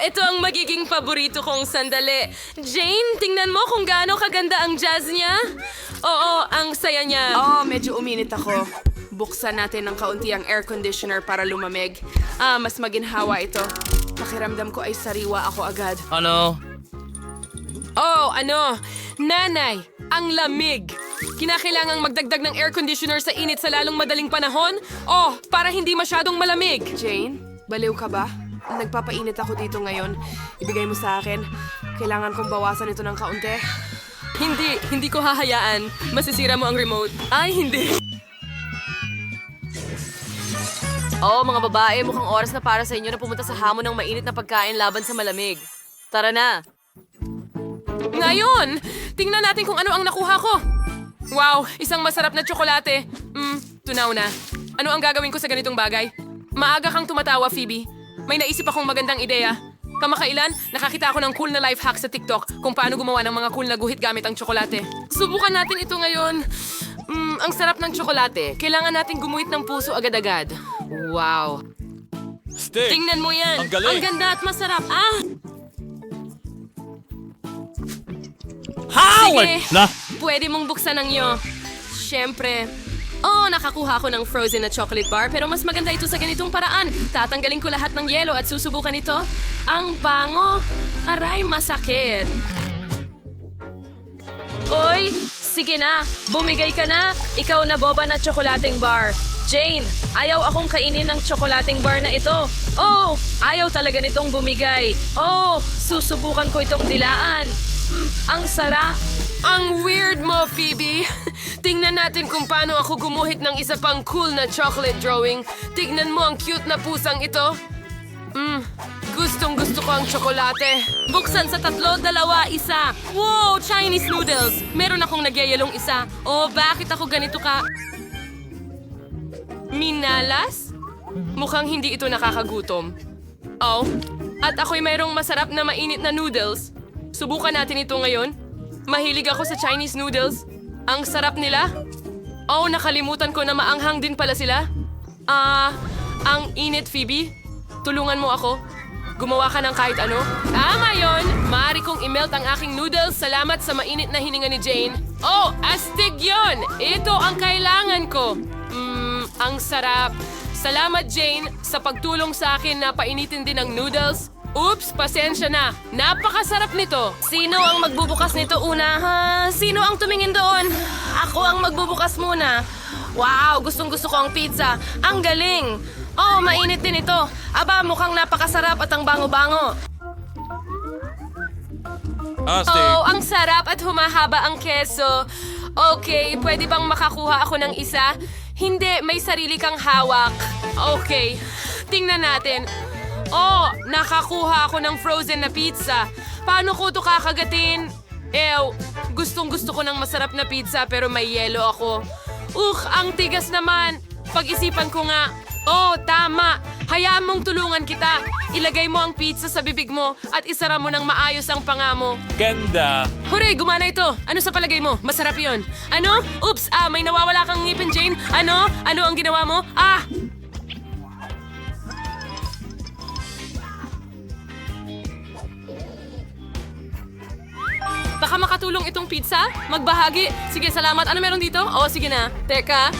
ito ang magiging paborito kong sandali. Jane, tingnan mo kung gaano kaganda ang jazz niya. Oo, ang saya niya. Oh, medyo uminit ako. Buksan natin ng kaunti ang air conditioner para lumamig. Ah, mas maginhawa ito. Pakiramdam ko ay sariwa ako agad. Ano? Oh, ano? Nanay, ang lamig. Kinakailangang magdagdag ng air conditioner sa init sa lalong madaling panahon? Oh, para hindi masyadong malamig. Jane, baliw ka ba? Nagpapainit ako dito ngayon. Ibigay mo sa akin. Kailangan kong bawasan ito ng kaunti. Hindi, hindi ko hahayaan. Masisira mo ang remote. Ay, hindi. Oo, mga babae, mukhang oras na para sa inyo na pumunta sa hamon ng mainit na pagkain laban sa malamig. Tara na! Ngayon, tingnan natin kung ano ang nakuha ko. Wow, isang masarap na tsokolate. Hmm, tunaw na. Ano ang gagawin ko sa ganitong bagay? Maaga kang tumatawa, Phoebe. May naisip akong magandang ideya. Kamakailan, nakakita ako ng cool na life hack sa TikTok kung paano gumawa ng mga cool na guhit gamit ang tsokolate. Subukan natin ito ngayon. Mm, ang sarap ng tsokolate. Kailangan natin gumuhit ng puso agad-agad. Wow. Stick! Tingnan mo yan. Ang galing. ganda at masarap. Ah! Howard! Sige. Na? Pwede mong buksan ang iyo. Siyempre. Oh, nakakuha ko ng frozen na chocolate bar pero mas maganda ito sa ganitong paraan. Tatanggalin ko lahat ng yelo at susubukan ito. Ang bango. Aray, masakit. Oy, sige na. Bumigay ka na. Ikaw na boba na tsokolating bar. Jane, ayaw akong kainin ng tsokolating bar na ito. Oh, ayaw talaga nitong bumigay. Oh, susubukan ko itong dilaan. Ang sarap. Ang weird mo, Phoebe. Tingnan natin kung paano ako gumuhit ng isa pang cool na chocolate drawing. Tignan mo ang cute na pusang ito. Mm, gustong gusto ko ang tsokolate. Buksan sa tatlo, dalawa, isa. Wow, Chinese noodles. Meron akong nagyayalong isa. Oh, bakit ako ganito ka? Minalas? Mukhang hindi ito nakakagutom. Oh, at ako'y mayroong masarap na mainit na noodles. Subukan natin ito ngayon. Mahilig ako sa Chinese noodles. Ang sarap nila. Oh, nakalimutan ko na maanghang din pala sila. Ah, ang init, Phoebe. Tulungan mo ako. Gumawa ka ng kahit ano. Tama yon. Maaari kong imelt ang aking noodles. Salamat sa mainit na hininga ni Jane. Oh, astig yon. Ito ang kailangan ko. Mmm, ang sarap. Salamat, Jane, sa pagtulong sa akin na painitin din ang noodles. Oops, pasensya na. Napakasarap nito. Sino ang magbubukas nito una, ha? Sino ang tumingin doon? Ako ang magbubukas muna. Wow, gustong gusto ko ang pizza. Ang galing. Oh, mainit din ito. Aba, mukhang napakasarap at ang bango-bango. Ah, stick. Oh, ang sarap at humahaba ang keso. Okay, pwede bang makakuha ako ng isa? Hindi, may sarili kang hawak. Okay, tingnan natin. Oh, nakakuha ako ng frozen na pizza. Paano ko to kakagatin? Ew, gustong gusto ko ng masarap na pizza pero may yelo ako. Ugh, ang tigas naman. Pag-isipan ko nga. Oh, tama. Hayaan mong tulungan kita. Ilagay mo ang pizza sa bibig mo at isara mo ng maayos ang panga mo. Ganda! Hooray, gumana ito. Ano sa palagay mo? Masarap yon. Ano? Oops, ah, may nawawala kang ngipin, Jane. Ano? Ano ang ginawa mo? Ah! Baka makatulong itong pizza? Magbahagi. Sige, salamat. Ano meron dito? Oo, sige na. Teka.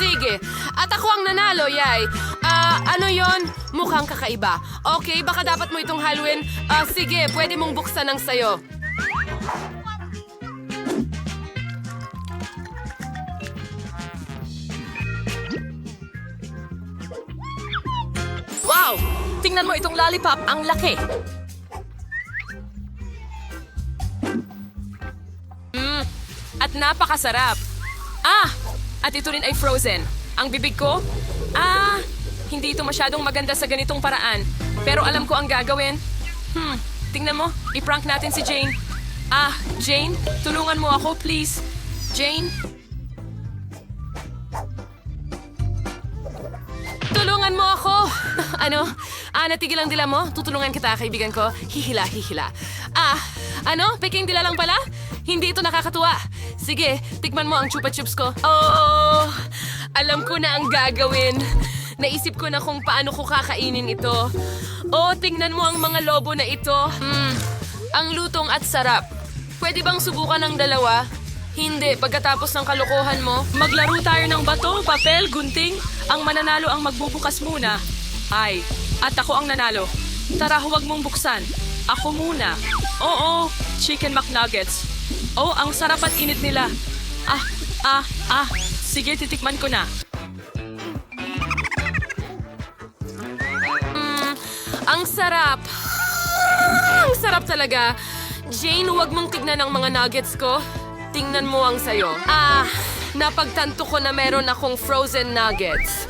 Sige. At ako ang nanalo, yay. Ah, ano yon? Mukhang kakaiba. Okay, baka dapat mo itong haluin. Ah, sige, pwede mong buksan ng sayo. Tingnan mo itong lollipop. Ang laki. Mmm, at napakasarap. Ah! At ito rin ay frozen. Ang bibig ko? Ah! Hindi ito masyadong maganda sa ganitong paraan. Pero alam ko ang gagawin. Hmm, tingnan mo. I-prank natin si Jane. Ah, Jane, tulungan mo ako, please. Jane? Tulungan mo ako! ano? Ah, natigil ang dila mo? Tutulungan kita, kaibigan ko. Hihila, hihila. Ah, ano? Peking dila lang pala? Hindi ito nakakatuwa. Sige, tikman mo ang chupa chups ko. Oh, alam ko na ang gagawin. naisip ko na kung paano ko kakainin ito. Oh, tingnan mo ang mga lobo na ito. Hmm, ang lutong at sarap. Pwede bang subukan ng dalawa? Hindi, pagkatapos ng kalokohan mo. Maglaro tayo ng bato, papel, gunting. Ang mananalo ang magbubukas muna. Ay, at ako ang nanalo. Tara, huwag mong buksan. Ako muna. Oo, chicken McNuggets. Oh, ang sarap at init nila. Ah, ah, ah. Sige, titikman ko na. Ang sarap! Ang sarap talaga! Jane, huwag mong tignan ang mga nuggets ko. Tingnan mo ang sayo. Ah, napagtanto ko na meron akong frozen nuggets.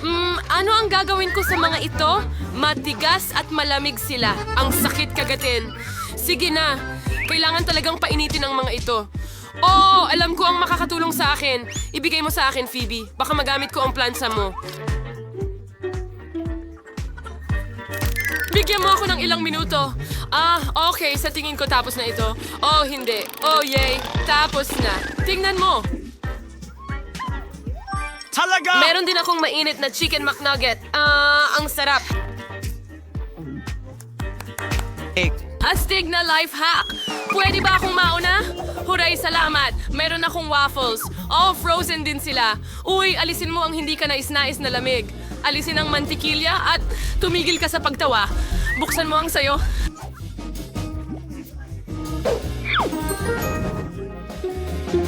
Hmm, ano ang gagawin ko sa mga ito? Matigas at malamig sila. Ang sakit kagatin. Sige na, kailangan talagang painitin ang mga ito. Oh, alam ko ang makakatulong sa akin. Ibigay mo sa akin, Phoebe. Baka magamit ko ang plansa mo. Bigyan mo ako ng ilang minuto. Ah, okay. Sa tingin ko tapos na ito. Oh, hindi. Oh, yay. Tapos na. Tingnan mo. Talaga! Meron din akong mainit na chicken McNugget. Ah, ang sarap. Astig na life hack. Pwede ba akong mauna? Huray, salamat. Meron akong waffles. Oh, frozen din sila. Uy, alisin mo ang hindi ka nais-nais na lamig. Alisin ang mantikilya at tumigil ka sa pagtawa. Buksan mo ang sayo.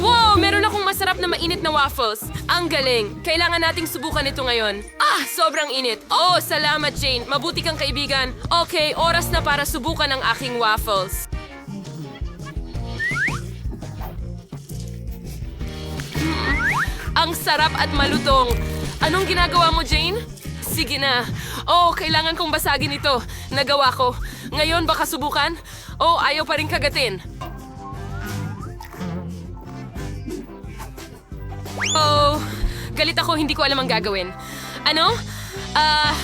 Wow! Meron akong masarap na mainit na waffles. Ang galing. Kailangan nating subukan ito ngayon. Ah! Sobrang init. Oh, salamat Jane. Mabuti kang kaibigan. Okay, oras na para subukan ang aking waffles. Ang sarap at malutong. Anong ginagawa mo, Jane? Sige na. Oh, kailangan kong basagin ito. Nagawa ko. Ngayon, baka subukan? Oh, ayaw pa rin kagatin. Oh, galit ako, hindi ko alam ang gagawin. Ano? Ah,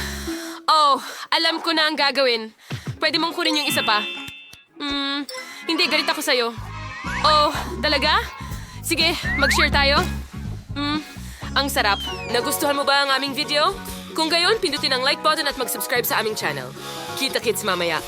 oh, alam ko na ang gagawin. Pwede mong kunin yung isa pa. Hmm, hindi, galit ako sa'yo. Oh, talaga? Sige, mag-share tayo. Hmm, ang sarap. Nagustuhan mo ba ang aming video? Kung gayon, pindutin ang like button at mag-subscribe sa aming channel. Kita-kits mamaya.